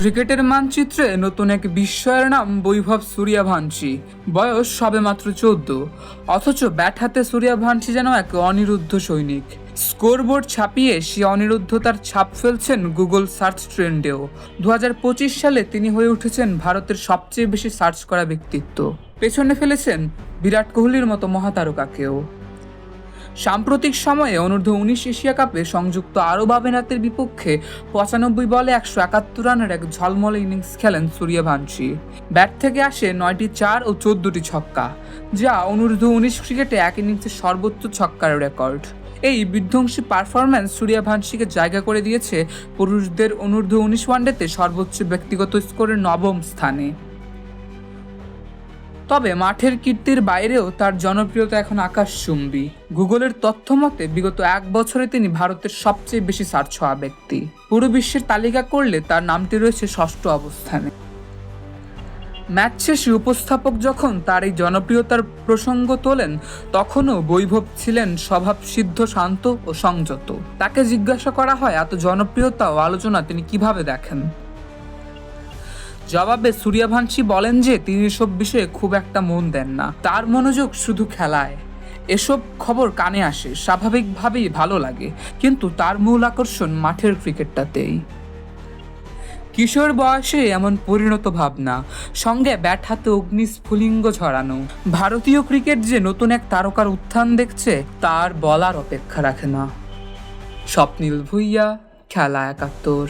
ক্রিকেটের মানচিত্রে নতুন এক বিস্ময়ের নাম বৈভব সূর্যভানসি বয়স সবে মাত্র চোদ্দ। অথচ ব্যাট হাতে সূর্যভানসি যেন এক অনিরুদ্ধ সৈনিক। স্কোরবোর্ড ছাপিয়ে সে অনিরুদ্ধ তার ছাপ ফেলছেন গুগল সার্চ ট্রেন্ডেও। দু হাজার পঁচিশ সালে তিনি হয়ে উঠেছেন ভারতের সবচেয়ে বেশি সার্চ করা ব্যক্তিত্ব। পেছনে ফেলেছেন বিরাট কোহলির মতো মহাতারকাকেও। সাম্প্রতিক সময়ে অনূর্ধ্ব উনিশ এশিয়া কাপে সংযুক্ত আরব আমিরাতের বিপক্ষে পঁচানব্বই বলে একশো একাত্তর রানের এক ঝলমলে ইনিংস খেলেন সূর্যভানসি ব্যাট থেকে আসে নয়টি চার ও চোদ্দটি ছক্কা, যা অনূর্ধ্ব উনিশ ক্রিকেটে এক ইনিংসের সর্বোচ্চ ছক্কার রেকর্ড। এই বিধ্বংসী পারফরম্যান্স সূর্যভানসিকে জায়গা করে দিয়েছে পুরুষদের অনূর্ধ্ব উনিশ ওয়ানডেতে সর্বোচ্চ ব্যক্তিগত স্কোরের নবম স্থানে। তবে মাঠের কীর্তির বাইরেও তার জনপ্রিয়তা এখন আকাশচুম্বী। গুগলের তথ্য মতে বিগত এক বছরে তিনি ভারতের সবচেয়ে বেশি সার্চ হওয়া ব্যক্তি। পুরো বিশ্বের তালিকা করলে তার নামটি রয়েছে ষষ্ঠ অবস্থানে। ম্যাচ শেষে উপস্থাপক যখন তার এই জনপ্রিয়তার প্রসঙ্গ তোলেন, তখনও বৈভব ছিলেন স্বভাবসিদ্ধ শান্ত ও সংযত। তাকে জিজ্ঞাসা করা হয়, এত জনপ্রিয়তা ও আলোচনা তিনি কীভাবে দেখেন? জবাবে সূর্যভানসি বলেন যে তিনি এসব বিষয়ে খুব একটা মন দেন না। তার মনোযোগ শুধু খেলায়। এসব খবর কানে আসে, স্বাভাবিকভাবেই ভালো লাগে, কিন্তু তার মূল আকর্ষণ মাঠের ক্রিকেটটাতেই। কিশোর বয়সে এমন পরিণত ভাবনা, সঙ্গে ব্যাট হাতে অগ্নিস্ফুলিঙ্গ ঝরানো। ভারতীয় ক্রিকেট যে নতুন এক তারকার উত্থান দেখছে, তার বলার অপেক্ষা রাখে না। স্বপ্নীল ভুইয়া, খেলা একাত্তর।